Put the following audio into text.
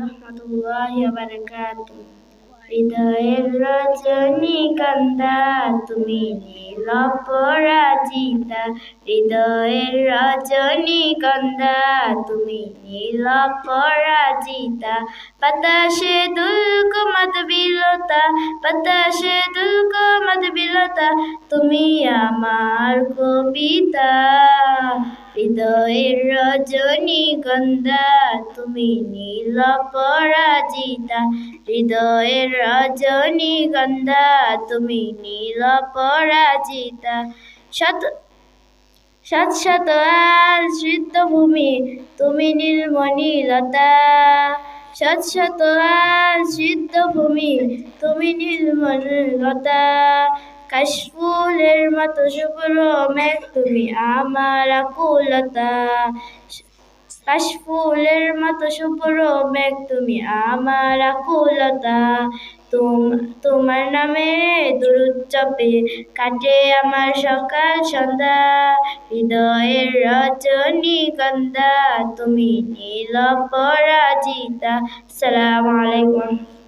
রহমতুল্লাহি ওয়া বারাকাতুহু হৃদয়ের রজনীগন্ধা তুমি নীল পরাজিতা হৃদয়ের রজনীগন্ধা তুমি নীল পরাজিতা বাতাসে দুলক মদবিলতা বাতাসে দুলক মদবিলতা তুমি আমার কবিতা। হৃদয়ের রজনীগন্ধা তুমি নীল পরাজিতা। হৃদয়ের রজনীগন্ধা তুমি নীল পরাজিতা। শত শত শত আশ্রিত ভূমি তুমি নীলমণি লতা। শত শত আশ্রিত ভূমি তুমি নীলমন লতা কাশফুলের মতো শুভ্র মেঘ তুমি আমার আকুলতা। কাশফুলের মতো শুভ্র মেঘ তুমি আমার আকুলতা। তোমার নামে দুরুদ কাটে আমার সকাল সন্ধ্যা হৃদয়ের রজনীগন্ধা তুমি নীল পরাজিতা সালাম আলাইকুম।